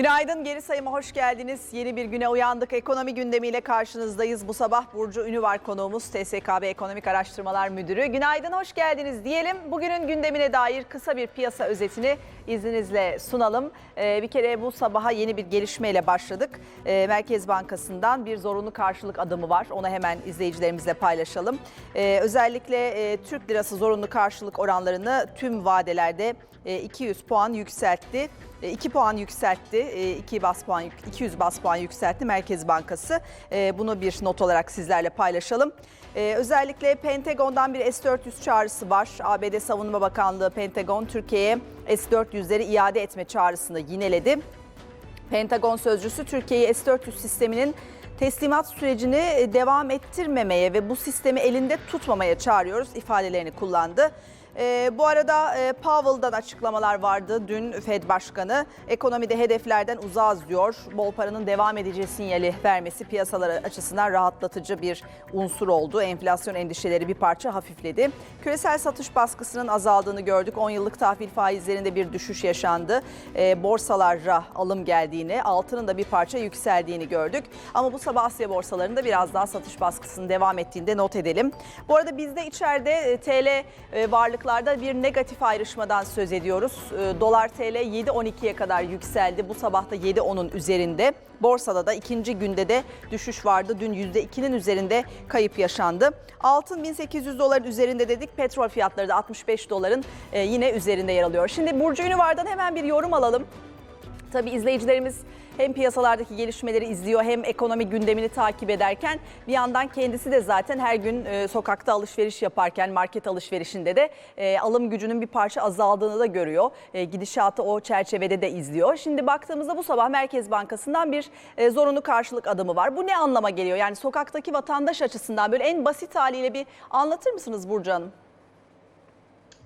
Günaydın geri sayıma hoş geldiniz. Yeni bir güne uyandık. Ekonomi gündemiyle karşınızdayız. Bu sabah Burcu Ünü var konuğumuz TSKB Ekonomik Araştırmalar Müdürü. Günaydın hoş geldiniz diyelim. Bugünün gündemine dair kısa bir piyasa özetini izninizle sunalım. Ee, bir kere bu sabaha yeni bir gelişmeyle başladık. Ee, Merkez Bankası'ndan bir zorunlu karşılık adımı var. Onu hemen izleyicilerimizle paylaşalım. Ee, özellikle e, Türk lirası zorunlu karşılık oranlarını tüm vadelerde 200 puan yükseltti. 2 puan yükseltti. 2 bas puan 200 bas puan yükseltti Merkez Bankası. E, Bunu bir not olarak sizlerle paylaşalım. E, Özellikle Pentagon'dan bir S-400 çağrısı var. ABD Savunma Bakanlığı Pentagon Türkiye'ye S-400'leri iade etme çağrısını yineledi. Pentagon sözcüsü Türkiye'yi S-400 sisteminin teslimat sürecini e, devam ettirmemeye ve bu sistemi elinde tutmamaya çağırıyoruz ifadelerini kullandı. Ee, bu arada e, Powell'dan açıklamalar vardı dün Fed Başkanı. Ekonomide hedeflerden uzağız diyor. Bol paranın devam edeceği sinyali vermesi piyasalar açısından rahatlatıcı bir unsur oldu. Enflasyon endişeleri bir parça hafifledi. Küresel satış baskısının azaldığını gördük. 10 yıllık tahvil faizlerinde bir düşüş yaşandı. Ee, borsalara alım geldiğini, altının da bir parça yükseldiğini gördük. Ama bu sabah Asya borsalarında biraz daha satış baskısının devam ettiğinde not edelim. Bu arada bizde içeride e, TL e, varlıklarda bir negatif ayrışmadan söz ediyoruz. E, Dolar TL 7.12'ye kadar yükseldi. Bu sabah da 7.10'un üzerinde. Borsada da ikinci günde de düşüş vardı. Dün %2'nin üzerinde kayıp yaşandı. Altın 1800 doların üzerinde dedik. Petrol fiyatları da 65 doların e, yine üzerinde yer alıyor. Şimdi Burcu Ünüvar'dan hemen bir yorum alalım. Tabii izleyicilerimiz hem piyasalardaki gelişmeleri izliyor hem ekonomi gündemini takip ederken bir yandan kendisi de zaten her gün e, sokakta alışveriş yaparken market alışverişinde de e, alım gücünün bir parça azaldığını da görüyor. E, gidişatı o çerçevede de izliyor. Şimdi baktığımızda bu sabah Merkez Bankası'ndan bir e, zorunlu karşılık adımı var. Bu ne anlama geliyor? Yani sokaktaki vatandaş açısından böyle en basit haliyle bir anlatır mısınız Burcu Hanım?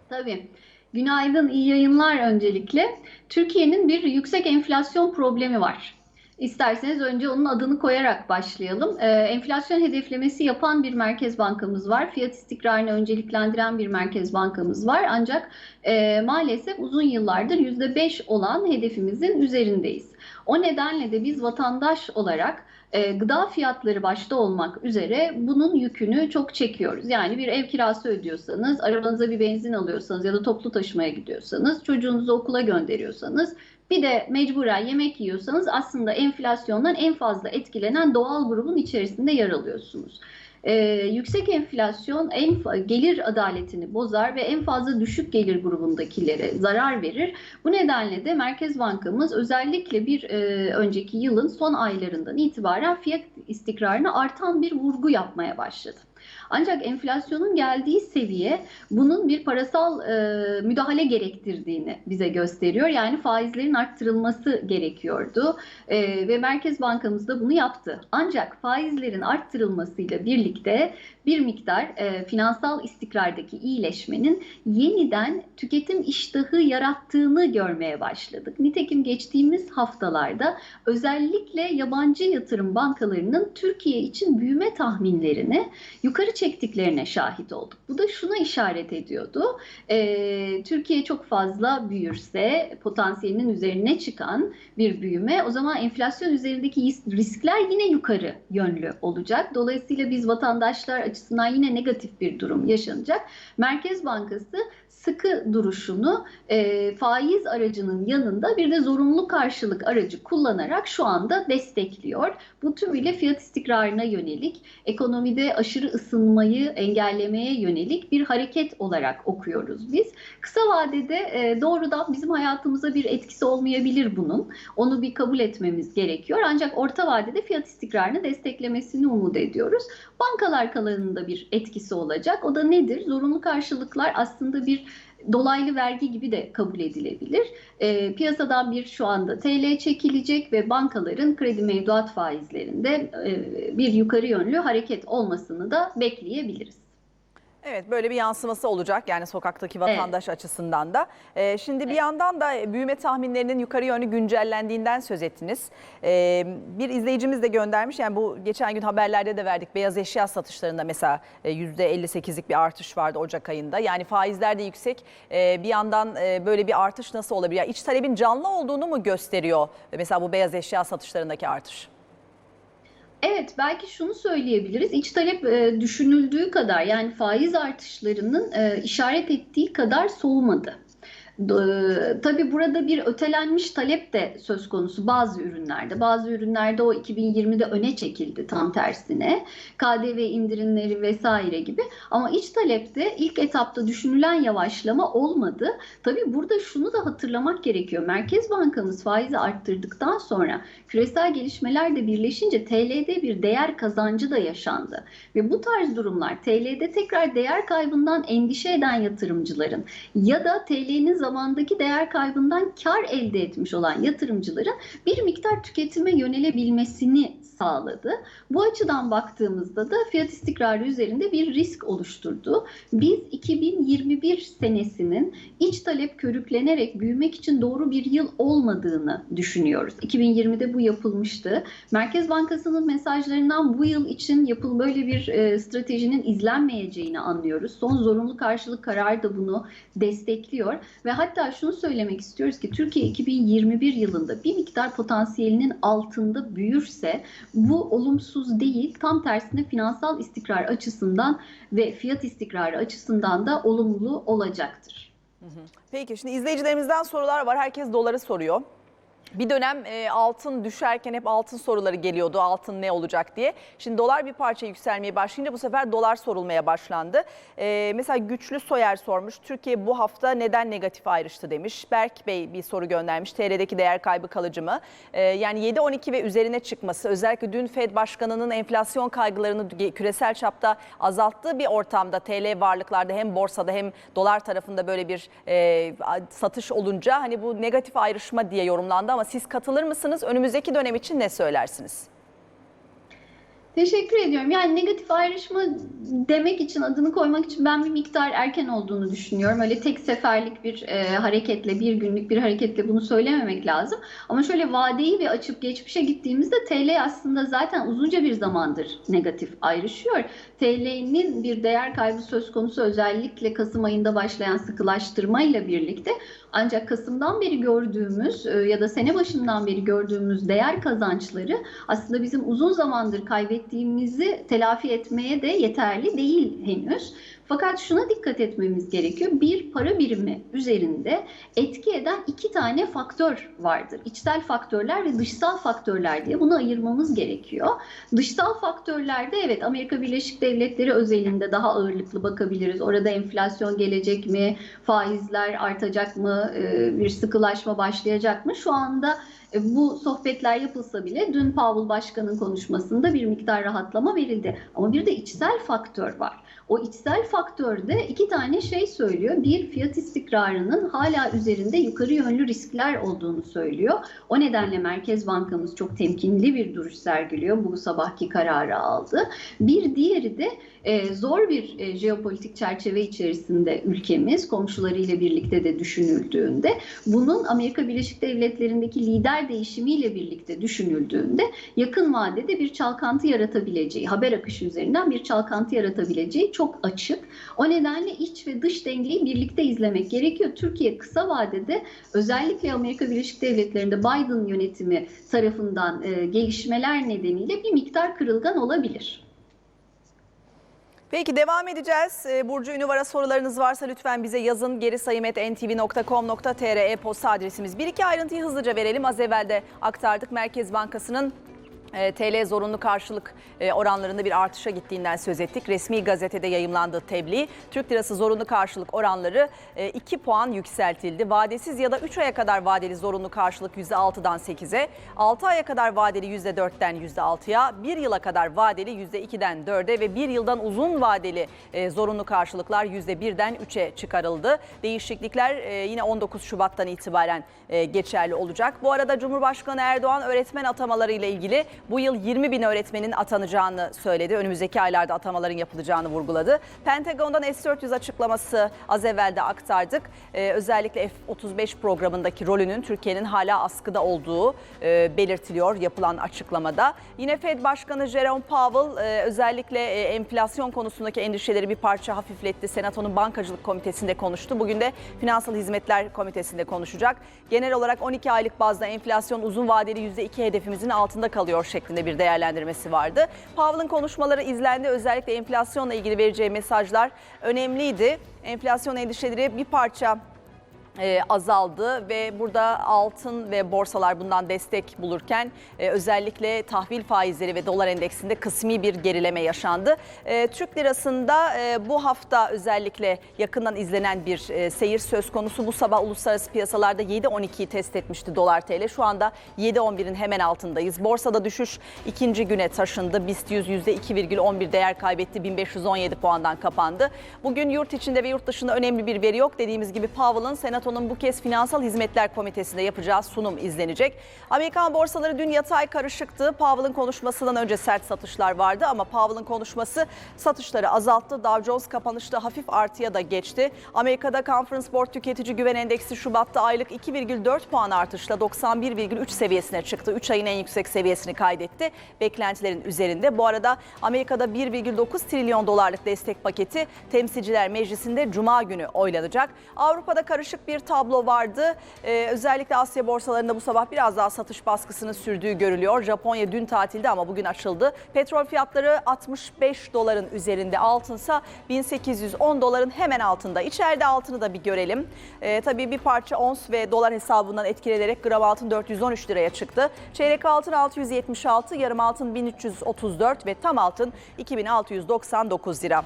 Tabii. Günaydın, iyi yayınlar öncelikle. Türkiye'nin bir yüksek enflasyon problemi var. İsterseniz önce onun adını koyarak başlayalım. Ee, enflasyon hedeflemesi yapan bir merkez bankamız var. Fiyat istikrarını önceliklendiren bir merkez bankamız var. Ancak e, maalesef uzun yıllardır %5 olan hedefimizin üzerindeyiz. O nedenle de biz vatandaş olarak e, gıda fiyatları başta olmak üzere bunun yükünü çok çekiyoruz. Yani bir ev kirası ödüyorsanız, arabanıza bir benzin alıyorsanız ya da toplu taşımaya gidiyorsanız, çocuğunuzu okula gönderiyorsanız, bir de mecburen yemek yiyorsanız aslında enflasyondan en fazla etkilenen doğal grubun içerisinde yer alıyorsunuz. Ee, yüksek enflasyon en gelir adaletini bozar ve en fazla düşük gelir grubundakilere zarar verir. Bu nedenle de Merkez Bankamız özellikle bir e, önceki yılın son aylarından itibaren fiyat istikrarına artan bir vurgu yapmaya başladı. Ancak enflasyonun geldiği seviye bunun bir parasal e, müdahale gerektirdiğini bize gösteriyor. Yani faizlerin arttırılması gerekiyordu e, ve Merkez Bankamız da bunu yaptı. Ancak faizlerin arttırılmasıyla birlikte bir miktar e, finansal istikrardaki iyileşmenin yeniden tüketim iştahı yarattığını görmeye başladık. Nitekim geçtiğimiz haftalarda özellikle yabancı yatırım bankalarının Türkiye için büyüme tahminlerini yukarı çektiklerine şahit olduk. Bu da şuna işaret ediyordu. E, Türkiye çok fazla büyürse potansiyelinin üzerine çıkan bir büyüme o zaman enflasyon üzerindeki riskler yine yukarı yönlü olacak. Dolayısıyla biz vatandaşlar açısından yine negatif bir durum yaşanacak. Merkez Bankası sıkı duruşunu e, faiz aracının yanında bir de zorunlu karşılık aracı kullanarak şu anda destekliyor. Bu tümüyle fiyat istikrarına yönelik, ekonomide aşırı ısınmayı engellemeye yönelik bir hareket olarak okuyoruz biz. Kısa vadede e, doğrudan bizim hayatımıza bir etkisi olmayabilir bunun. Onu bir kabul etmemiz gerekiyor. Ancak orta vadede fiyat istikrarını desteklemesini umut ediyoruz. Bankalar kalanında bir etkisi olacak. O da nedir? Zorunlu karşılıklar aslında bir dolaylı vergi gibi de kabul edilebilir. E, piyasadan bir şu anda TL çekilecek ve bankaların kredi mevduat faizlerinde e, bir yukarı yönlü hareket olmasını da bekleyebiliriz. Evet böyle bir yansıması olacak yani sokaktaki vatandaş açısından da. Ee, şimdi bir yandan da büyüme tahminlerinin yukarı yönlü güncellendiğinden söz ettiniz. Ee, bir izleyicimiz de göndermiş yani bu geçen gün haberlerde de verdik beyaz eşya satışlarında mesela e, %58'lik bir artış vardı Ocak ayında. Yani faizler de yüksek Ee, bir yandan e, böyle bir artış nasıl olabilir? Yani iç talebin canlı olduğunu mu gösteriyor mesela bu beyaz eşya satışlarındaki artış? Evet, belki şunu söyleyebiliriz. İç talep e, düşünüldüğü kadar yani faiz artışlarının e, işaret ettiği kadar soğumadı. D- Tabii burada bir ötelenmiş talep de söz konusu bazı ürünlerde. Bazı ürünlerde o 2020'de öne çekildi tam tersine. KDV indirimleri vesaire gibi. Ama iç talepte ilk etapta düşünülen yavaşlama olmadı. Tabii burada şunu da hatırlamak gerekiyor. Merkez Bankamız faizi arttırdıktan sonra küresel gelişmeler de birleşince TL'de bir değer kazancı da yaşandı. Ve bu tarz durumlar TL'de tekrar değer kaybından endişe eden yatırımcıların ya da TL'nin zamandaki değer kaybından kar elde etmiş olan yatırımcıların bir miktar tüketime yönelebilmesini sağladı. Bu açıdan baktığımızda da fiyat istikrarı üzerinde bir risk oluşturdu. Biz 2021 senesinin iç talep körüklenerek büyümek için doğru bir yıl olmadığını düşünüyoruz. 2020'de bu yapılmıştı. Merkez Bankası'nın mesajlarından bu yıl için yapıl böyle bir e, stratejinin izlenmeyeceğini anlıyoruz. Son zorunlu karşılık kararı da bunu destekliyor ve hatta şunu söylemek istiyoruz ki Türkiye 2021 yılında bir miktar potansiyelinin altında büyürse bu olumsuz değil tam tersine finansal istikrar açısından ve fiyat istikrarı açısından da olumlu olacaktır. Peki şimdi izleyicilerimizden sorular var. Herkes doları soruyor. Bir dönem e, altın düşerken hep altın soruları geliyordu. Altın ne olacak diye. Şimdi dolar bir parça yükselmeye başlayınca bu sefer dolar sorulmaya başlandı. E, mesela Güçlü Soyer sormuş. Türkiye bu hafta neden negatif ayrıştı demiş. Berk Bey bir soru göndermiş. TL'deki değer kaybı kalıcı mı? E, yani 7-12 ve üzerine çıkması özellikle dün Fed Başkanı'nın enflasyon kaygılarını küresel çapta azalttığı bir ortamda TL varlıklarda hem borsada hem dolar tarafında böyle bir e, satış olunca hani bu negatif ayrışma diye yorumlandı ama siz katılır mısınız? Önümüzdeki dönem için ne söylersiniz? Teşekkür ediyorum. Yani negatif ayrışma demek için, adını koymak için ben bir miktar erken olduğunu düşünüyorum. Öyle tek seferlik bir e, hareketle, bir günlük bir hareketle bunu söylememek lazım. Ama şöyle vadeyi bir açıp geçmişe gittiğimizde TL aslında zaten uzunca bir zamandır negatif ayrışıyor. TL'nin bir değer kaybı söz konusu özellikle Kasım ayında başlayan sıkılaştırmayla birlikte ancak Kasım'dan beri gördüğümüz e, ya da sene başından beri gördüğümüz değer kazançları aslında bizim uzun zamandır kaybettiğimizi telafi etmeye de yeterli değil henüz. Fakat şuna dikkat etmemiz gerekiyor. Bir para birimi üzerinde etki eden iki tane faktör vardır. İçsel faktörler ve dışsal faktörler diye bunu ayırmamız gerekiyor. Dışsal faktörlerde evet Amerika Birleşik Devletleri özelinde daha ağırlıklı bakabiliriz. Orada enflasyon gelecek mi? Faizler artacak mı? Ee, Bir sıkılaşma başlayacak mı? Şu anda e, bu sohbetler yapılsa bile dün Powell Başkan'ın konuşmasında bir miktar rahatlama verildi. Ama bir de içsel faktör var. O içsel faktörde iki tane şey söylüyor. Bir fiyat istikrarının hala üzerinde yukarı yönlü riskler olduğunu söylüyor. O nedenle Merkez Bankamız çok temkinli bir duruş sergiliyor. Bu sabahki kararı aldı. Bir diğeri de e, zor bir e, jeopolitik çerçeve içerisinde ülkemiz komşularıyla birlikte de düşünüldüğünde bunun Amerika Birleşik Devletleri'ndeki lider değişimiyle birlikte düşünüldüğünde yakın vadede bir çalkantı yaratabileceği, haber akışı üzerinden bir çalkantı yaratabileceği çok açık. O nedenle iç ve dış dengeyi birlikte izlemek gerekiyor. Türkiye kısa vadede özellikle Amerika Birleşik Devletleri'nde Biden yönetimi tarafından e, gelişmeler nedeniyle bir miktar kırılgan olabilir. Peki devam edeceğiz. Ee, Burcu Ünüvar'a sorularınız varsa lütfen bize yazın. Geri sayım.ntv.com.tr e-posta adresimiz. Bir iki ayrıntıyı hızlıca verelim. Az evvel de aktardık. Merkez Bankası'nın e, TL zorunlu karşılık e, oranlarında bir artışa gittiğinden söz ettik. Resmi gazetede yayımlandığı tebliğ Türk lirası zorunlu karşılık oranları 2 puan yükseltildi. Vadesiz ya da 3 aya kadar vadeli zorunlu karşılık %6'dan 8'e, 6 aya kadar vadeli %4'ten %6'ya, 1 yıla kadar vadeli %2'den 4'e ve 1 yıldan uzun vadeli e, zorunlu karşılıklar %1'den 3'e çıkarıldı. Değişiklikler yine 19 Şubat'tan itibaren geçerli olacak. Bu arada Cumhurbaşkanı Erdoğan öğretmen atamaları ile ilgili bu yıl 20 bin öğretmenin atanacağını söyledi. Önümüzdeki aylarda atamaların yapılacağını vurguladı. Pentagon'dan S-400 açıklaması az evvel de aktardık. Ee, özellikle F-35 programındaki rolünün Türkiye'nin hala askıda olduğu e, belirtiliyor yapılan açıklamada. Yine Fed Başkanı Jerome Powell e, özellikle e, enflasyon konusundaki endişeleri bir parça hafifletti. Senato'nun bankacılık komitesinde konuştu. Bugün de Finansal Hizmetler Komitesi'nde konuşacak. Genel olarak 12 aylık bazda enflasyon uzun vadeli %2 hedefimizin altında kalıyor şeklinde bir değerlendirmesi vardı. Powell'ın konuşmaları izlendi. Özellikle enflasyonla ilgili vereceği mesajlar önemliydi. Enflasyon endişeleri bir parça e, azaldı ve burada altın ve borsalar bundan destek bulurken e, özellikle tahvil faizleri ve dolar endeksinde kısmi bir gerileme yaşandı. E, Türk lirasında e, bu hafta özellikle yakından izlenen bir e, seyir söz konusu. Bu sabah uluslararası piyasalarda 7.12'yi test etmişti dolar TL. Şu anda 7.11'in hemen altındayız. Borsada düşüş ikinci güne taşındı. BIST 100 %2,11 değer kaybetti. 1517 puandan kapandı. Bugün yurt içinde ve yurt dışında önemli bir veri yok. Dediğimiz gibi Powell'ın Senato'nun bu kez Finansal Hizmetler Komitesi'nde yapacağı sunum izlenecek. Amerikan borsaları dün yatay karışıktı. Powell'ın konuşmasından önce sert satışlar vardı ama Powell'ın konuşması satışları azalttı. Dow Jones kapanışta hafif artıya da geçti. Amerika'da Conference Board Tüketici Güven Endeksi Şubat'ta aylık 2,4 puan artışla 91,3 seviyesine çıktı. 3 ayın en yüksek seviyesini kaydetti. Beklentilerin üzerinde. Bu arada Amerika'da 1,9 trilyon dolarlık destek paketi Temsilciler Meclisi'nde Cuma günü oylanacak. Avrupa'da karışık bir tablo vardı. Ee, özellikle Asya borsalarında bu sabah biraz daha satış baskısının sürdüğü görülüyor. Japonya dün tatilde ama bugün açıldı. Petrol fiyatları 65 doların üzerinde. Altınsa 1810 doların hemen altında. İçeride altını da bir görelim. Ee, tabii bir parça ons ve dolar hesabından etkilenerek gram altın 413 liraya çıktı. Çeyrek altın 676, yarım altın 1334 ve tam altın 2699 lira.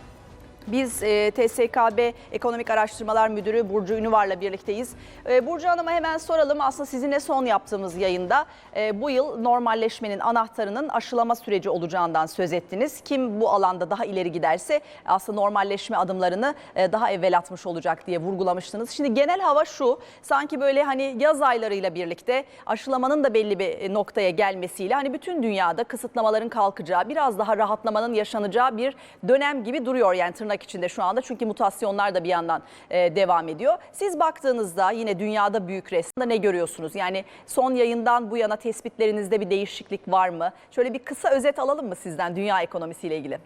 Biz e, TSKB Ekonomik Araştırmalar Müdürü Burcu Ünüvar'la birlikteyiz. E, Burcu Hanım'a hemen soralım. Aslında sizinle son yaptığımız yayında e, bu yıl normalleşmenin anahtarının aşılama süreci olacağından söz ettiniz. Kim bu alanda daha ileri giderse aslında normalleşme adımlarını e, daha evvel atmış olacak diye vurgulamıştınız. Şimdi genel hava şu. Sanki böyle hani yaz aylarıyla birlikte aşılamanın da belli bir e, noktaya gelmesiyle hani bütün dünyada kısıtlamaların kalkacağı, biraz daha rahatlamanın yaşanacağı bir dönem gibi duruyor yani tırnak içinde şu anda. Çünkü mutasyonlar da bir yandan e, devam ediyor. Siz baktığınızda yine dünyada büyük resimde ne görüyorsunuz? Yani son yayından bu yana tespitlerinizde bir değişiklik var mı? Şöyle bir kısa özet alalım mı sizden dünya ekonomisiyle ilgili?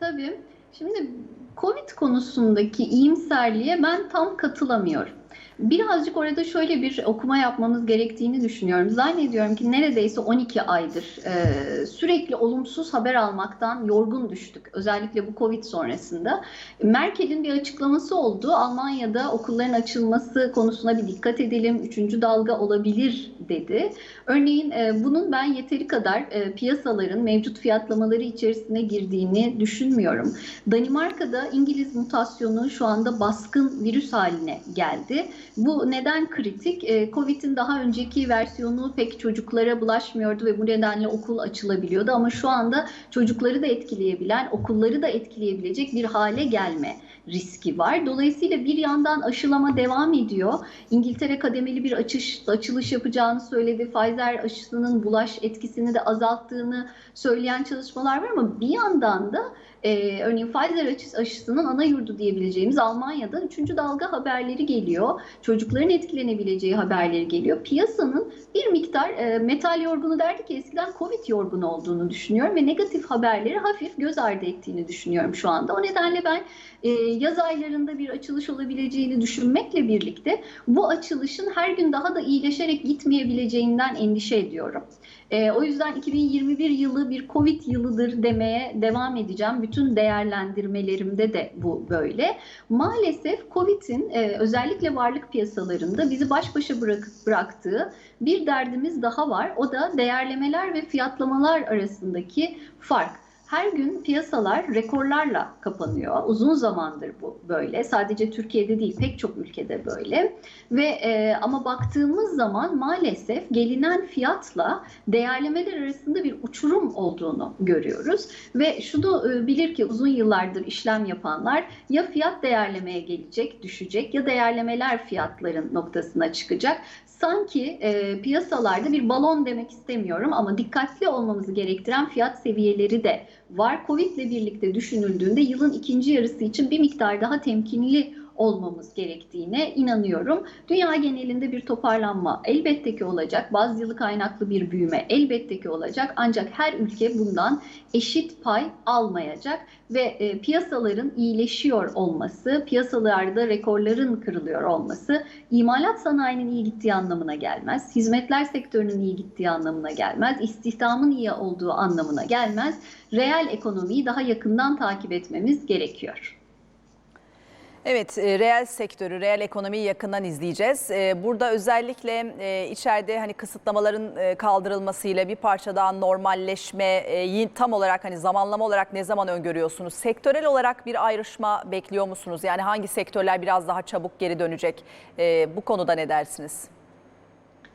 Tabii. Şimdi Covid konusundaki iyimserliğe ben tam katılamıyorum. Birazcık orada şöyle bir okuma yapmamız gerektiğini düşünüyorum. Zannediyorum ki neredeyse 12 aydır e, sürekli olumsuz haber almaktan yorgun düştük. Özellikle bu Covid sonrasında. Merkel'in bir açıklaması oldu. Almanya'da okulların açılması konusuna bir dikkat edelim. Üçüncü dalga olabilir dedi. Örneğin e, bunun ben yeteri kadar e, piyasaların mevcut fiyatlamaları içerisine girdiğini düşünmüyorum. Danimarka'da İngiliz mutasyonu şu anda baskın virüs haline geldi. Bu neden kritik? E, Covid'in daha önceki versiyonu pek çocuklara bulaşmıyordu ve bu nedenle okul açılabiliyordu ama şu anda çocukları da etkileyebilen, okulları da etkileyebilecek bir hale gelme riski var. Dolayısıyla bir yandan aşılama devam ediyor. İngiltere kademeli bir açış, açılış yapacağını söyledi. Pfizer aşısının bulaş etkisini de azalttığını söyleyen çalışmalar var ama bir yandan da ee, örneğin Pfizer aşısının ana yurdu diyebileceğimiz Almanya'da 3. dalga haberleri geliyor. Çocukların etkilenebileceği haberleri geliyor. Piyasanın bir miktar e, metal yorgunu derdi ki eskiden Covid yorgunu olduğunu düşünüyorum ve negatif haberleri hafif göz ardı ettiğini düşünüyorum şu anda. O nedenle ben e, yaz aylarında bir açılış olabileceğini düşünmekle birlikte bu açılışın her gün daha da iyileşerek gitmeyebileceğinden endişe ediyorum. E, o yüzden 2021 yılı bir Covid yılıdır demeye devam edeceğim. Bütün değerlendirmelerimde de bu böyle. Maalesef Covid'in e, özellikle varlık piyasalarında bizi baş başa bırak, bıraktığı bir derdimiz daha var. O da değerlemeler ve fiyatlamalar arasındaki fark her gün piyasalar rekorlarla kapanıyor. Uzun zamandır bu böyle. Sadece Türkiye'de değil pek çok ülkede böyle. Ve e, ama baktığımız zaman maalesef gelinen fiyatla değerlemeler arasında bir uçurum olduğunu görüyoruz. Ve şunu e, bilir ki uzun yıllardır işlem yapanlar ya fiyat değerlemeye gelecek, düşecek ya değerlemeler fiyatların noktasına çıkacak. Sanki e, piyasalarda bir balon demek istemiyorum ama dikkatli olmamızı gerektiren fiyat seviyeleri de var. Covid ile birlikte düşünüldüğünde yılın ikinci yarısı için bir miktar daha temkinli olmamız gerektiğine inanıyorum. Dünya genelinde bir toparlanma elbette ki olacak. Bazı kaynaklı bir büyüme elbette ki olacak. Ancak her ülke bundan eşit pay almayacak ve e, piyasaların iyileşiyor olması, piyasalarda rekorların kırılıyor olması imalat sanayinin iyi gittiği anlamına gelmez. Hizmetler sektörünün iyi gittiği anlamına gelmez. İstihdamın iyi olduğu anlamına gelmez. Reel ekonomiyi daha yakından takip etmemiz gerekiyor. Evet, e, reel sektörü, reel ekonomiyi yakından izleyeceğiz. E, Burada özellikle e, içeride hani kısıtlamaların kaldırılmasıyla bir parça daha normalleşme tam olarak hani zamanlama olarak ne zaman öngörüyorsunuz? Sektörel olarak bir ayrışma bekliyor musunuz? Yani hangi sektörler biraz daha çabuk geri dönecek? Bu konuda ne dersiniz?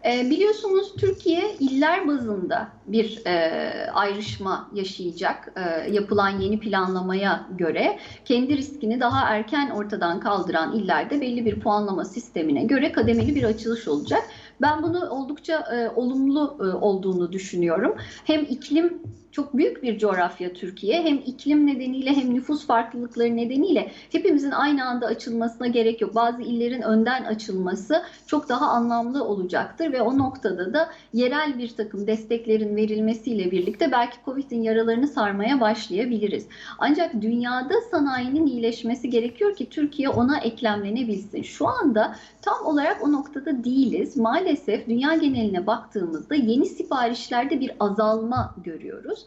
E, biliyorsunuz Türkiye iller bazında bir e, ayrışma yaşayacak. E, yapılan yeni planlamaya göre kendi riskini daha erken ortadan kaldıran illerde belli bir puanlama sistemine göre kademeli bir açılış olacak. Ben bunu oldukça e, olumlu e, olduğunu düşünüyorum. Hem iklim çok büyük bir coğrafya Türkiye. Hem iklim nedeniyle hem nüfus farklılıkları nedeniyle hepimizin aynı anda açılmasına gerek yok. Bazı illerin önden açılması çok daha anlamlı olacaktır ve o noktada da yerel bir takım desteklerin verilmesiyle birlikte belki Covid'in yaralarını sarmaya başlayabiliriz. Ancak dünyada sanayinin iyileşmesi gerekiyor ki Türkiye ona eklemlenebilsin. Şu anda tam olarak o noktada değiliz. Maalesef dünya geneline baktığımızda yeni siparişlerde bir azalma görüyoruz.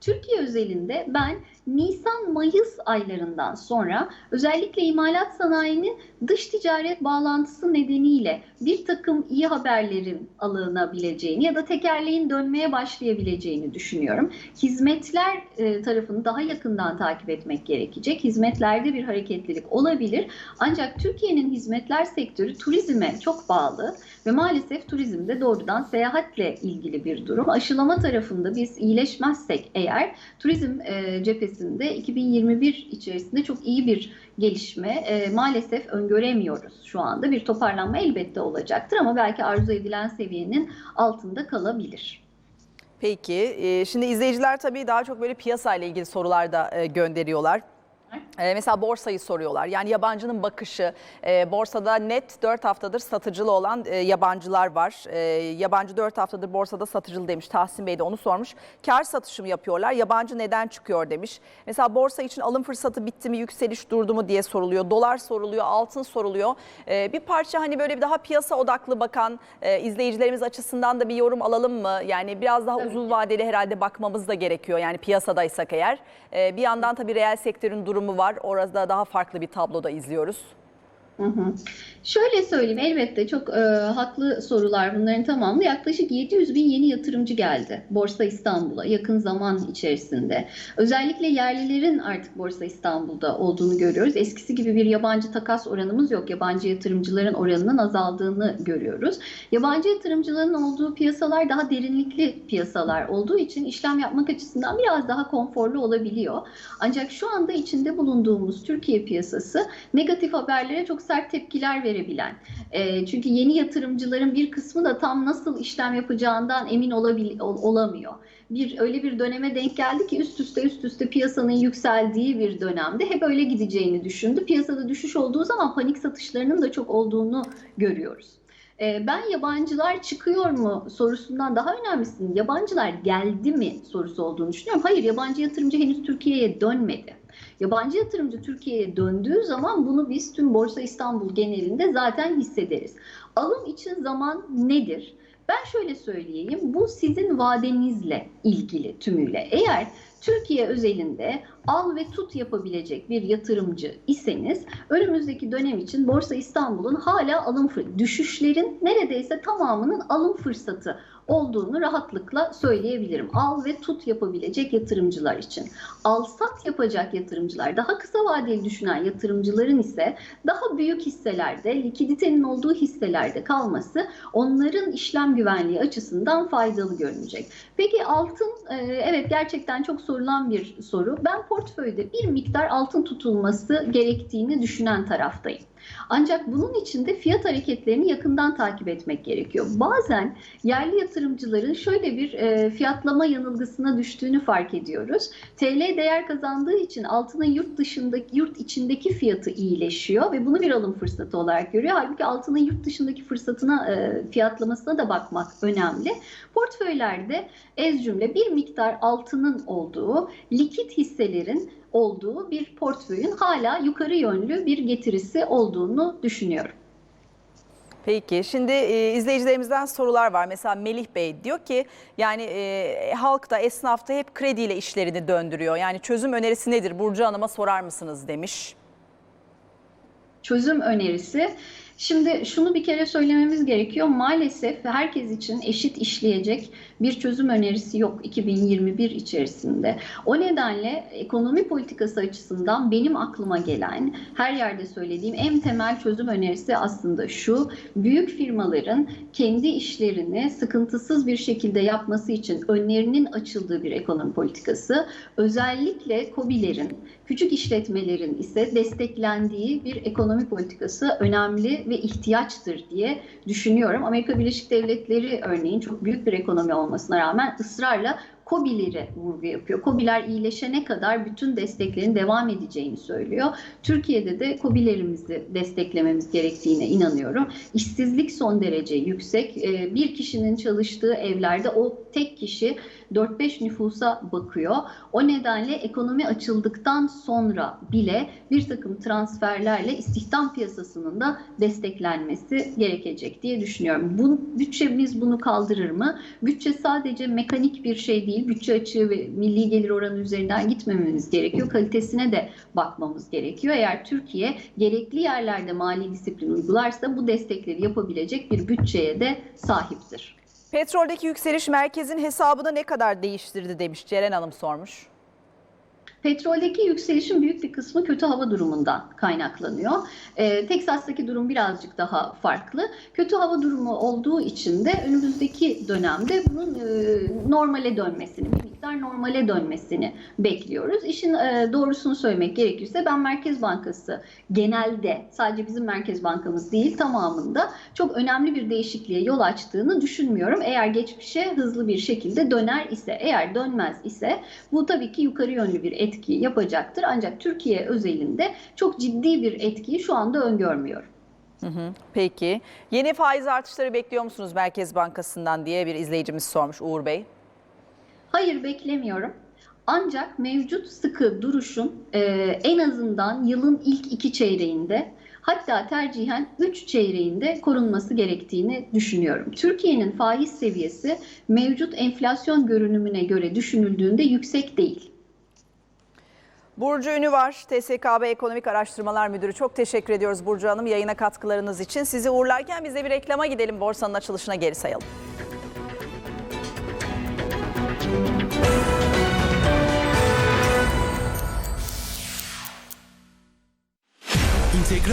Türkiye özelinde ben Nisan-Mayıs aylarından sonra özellikle imalat sanayinin dış ticaret bağlantısı nedeniyle bir takım iyi haberlerin alınabileceğini ya da tekerleğin dönmeye başlayabileceğini düşünüyorum. Hizmetler e, tarafını daha yakından takip etmek gerekecek. Hizmetlerde bir hareketlilik olabilir. Ancak Türkiye'nin hizmetler sektörü turizme çok bağlı ve maalesef turizmde doğrudan seyahatle ilgili bir durum. Aşılama tarafında biz iyileşmezsek eğer turizm e, cephesinde 2021 içerisinde çok iyi bir gelişme e, maalesef öngöremiyoruz şu anda. Bir toparlanma elbette olacaktır ama belki arzu edilen seviyenin altında kalabilir. Peki, e, şimdi izleyiciler tabii daha çok böyle piyasayla ilgili sorular da e, gönderiyorlar. Ee, mesela borsayı soruyorlar. Yani yabancının bakışı, e, borsada net 4 haftadır satıcılı olan e, yabancılar var. E, yabancı 4 haftadır borsada satıcılı demiş. Tahsin Bey de onu sormuş. Kar satışı mı yapıyorlar? Yabancı neden çıkıyor demiş. Mesela borsa için alım fırsatı bitti mi, yükseliş durdu mu diye soruluyor. Dolar soruluyor, altın soruluyor. E, bir parça hani böyle bir daha piyasa odaklı bakan e, izleyicilerimiz açısından da bir yorum alalım mı? Yani biraz daha uzun vadeli herhalde bakmamız da gerekiyor. Yani piyasadaysak eğer. E, bir yandan tabii reel sektörün durumu var. Orada daha farklı bir tabloda izliyoruz. Şöyle söyleyeyim elbette çok e, haklı sorular bunların tamamı. Yaklaşık 700 bin yeni yatırımcı geldi Borsa İstanbul'a yakın zaman içerisinde. Özellikle yerlilerin artık Borsa İstanbul'da olduğunu görüyoruz. Eskisi gibi bir yabancı takas oranımız yok. Yabancı yatırımcıların oranının azaldığını görüyoruz. Yabancı yatırımcıların olduğu piyasalar daha derinlikli piyasalar olduğu için işlem yapmak açısından biraz daha konforlu olabiliyor. Ancak şu anda içinde bulunduğumuz Türkiye piyasası negatif haberlere çok sert tepkiler verebilen. E, çünkü yeni yatırımcıların bir kısmı da tam nasıl işlem yapacağından emin olabil, ol, olamıyor. Bir öyle bir döneme denk geldi ki üst üste üst üste piyasanın yükseldiği bir dönemde hep öyle gideceğini düşündü. Piyasada düşüş olduğu zaman panik satışlarının da çok olduğunu görüyoruz. E, ben yabancılar çıkıyor mu sorusundan daha önemlisinin yabancılar geldi mi sorusu olduğunu düşünüyorum. Hayır yabancı yatırımcı henüz Türkiye'ye dönmedi. Yabancı yatırımcı Türkiye'ye döndüğü zaman bunu biz tüm Borsa İstanbul genelinde zaten hissederiz. Alım için zaman nedir? Ben şöyle söyleyeyim, bu sizin vadenizle ilgili tümüyle. Eğer Türkiye özelinde al ve tut yapabilecek bir yatırımcı iseniz önümüzdeki dönem için Borsa İstanbul'un hala alım düşüşlerin neredeyse tamamının alım fırsatı olduğunu rahatlıkla söyleyebilirim. Al ve tut yapabilecek yatırımcılar için. Al sat yapacak yatırımcılar, daha kısa vadeli düşünen yatırımcıların ise daha büyük hisselerde, likiditenin olduğu hisselerde kalması onların işlem güvenliği açısından faydalı görünecek. Peki altın, e, evet gerçekten çok sorulan bir soru. Ben portföyde bir miktar altın tutulması gerektiğini düşünen taraftayım. Ancak bunun için de fiyat hareketlerini yakından takip etmek gerekiyor. Bazen yerli yatırımcıların şöyle bir e, fiyatlama yanılgısına düştüğünü fark ediyoruz. TL değer kazandığı için altının yurt dışındaki, yurt içindeki fiyatı iyileşiyor ve bunu bir alım fırsatı olarak görüyor. Halbuki altının yurt dışındaki fırsatına, e, fiyatlamasına da bakmak önemli. Portföylerde ez cümle bir miktar altının olduğu, likit hisselerin olduğu bir portföyün hala yukarı yönlü bir getirisi olduğunu düşünüyorum. Peki şimdi e, izleyicilerimizden sorular var. Mesela Melih Bey diyor ki yani e, halk da esnaf da hep krediyle işlerini döndürüyor. Yani çözüm önerisi nedir? Burcu Hanım'a sorar mısınız demiş. çözüm önerisi. Şimdi şunu bir kere söylememiz gerekiyor. Maalesef herkes için eşit işleyecek bir çözüm önerisi yok 2021 içerisinde. O nedenle ekonomi politikası açısından benim aklıma gelen, her yerde söylediğim en temel çözüm önerisi aslında şu. Büyük firmaların kendi işlerini sıkıntısız bir şekilde yapması için önlerinin açıldığı bir ekonomi politikası. Özellikle KOBİ'lerin, küçük işletmelerin ise desteklendiği bir ekonomi politikası önemli ve ihtiyaçtır diye düşünüyorum. Amerika Birleşik Devletleri örneğin çok büyük bir ekonomi olmasına rağmen ısrarla KOBİ'lere vurgu yapıyor. KOBİ'ler iyileşene kadar bütün desteklerin devam edeceğini söylüyor. Türkiye'de de KOBİ'lerimizi desteklememiz gerektiğine inanıyorum. İşsizlik son derece yüksek. Ee, Bir kişinin çalıştığı evlerde o tek kişi 4-5 nüfusa bakıyor. O nedenle ekonomi açıldıktan sonra bile bir takım transferlerle istihdam piyasasının da desteklenmesi gerekecek diye düşünüyorum. Bu, bütçemiz bunu kaldırır mı? Bütçe sadece mekanik bir şey değil. Bütçe açığı ve milli gelir oranı üzerinden gitmememiz gerekiyor. Kalitesine de bakmamız gerekiyor. Eğer Türkiye gerekli yerlerde mali disiplin uygularsa bu destekleri yapabilecek bir bütçeye de sahiptir. Petroldeki yükseliş merkezin hesabını ne kadar değiştirdi demiş Ceren Hanım sormuş. Petroldeki yükselişin büyük bir kısmı kötü hava durumundan kaynaklanıyor. Ee, Teksas'taki durum birazcık daha farklı. Kötü hava durumu olduğu için de önümüzdeki dönemde bunun e, normale dönmesini, miktar normale dönmesini bekliyoruz. İşin e, doğrusunu söylemek gerekirse ben Merkez Bankası genelde sadece bizim Merkez Bankamız değil tamamında çok önemli bir değişikliğe yol açtığını düşünmüyorum. Eğer geçmişe hızlı bir şekilde döner ise, eğer dönmez ise bu tabii ki yukarı yönlü bir etki yapacaktır. Ancak Türkiye özelinde çok ciddi bir etkiyi şu anda öngörmüyorum. Peki yeni faiz artışları bekliyor musunuz Merkez Bankası'ndan diye bir izleyicimiz sormuş Uğur Bey. Hayır beklemiyorum. Ancak mevcut sıkı duruşun e, en azından yılın ilk iki çeyreğinde hatta tercihen üç çeyreğinde korunması gerektiğini düşünüyorum. Türkiye'nin faiz seviyesi mevcut enflasyon görünümüne göre düşünüldüğünde yüksek değil. Burcu Ünüvar, TSKB Ekonomik Araştırmalar Müdürü. Çok teşekkür ediyoruz Burcu Hanım yayına katkılarınız için. Sizi uğurlarken biz de bir reklama gidelim. Borsanın açılışına geri sayalım.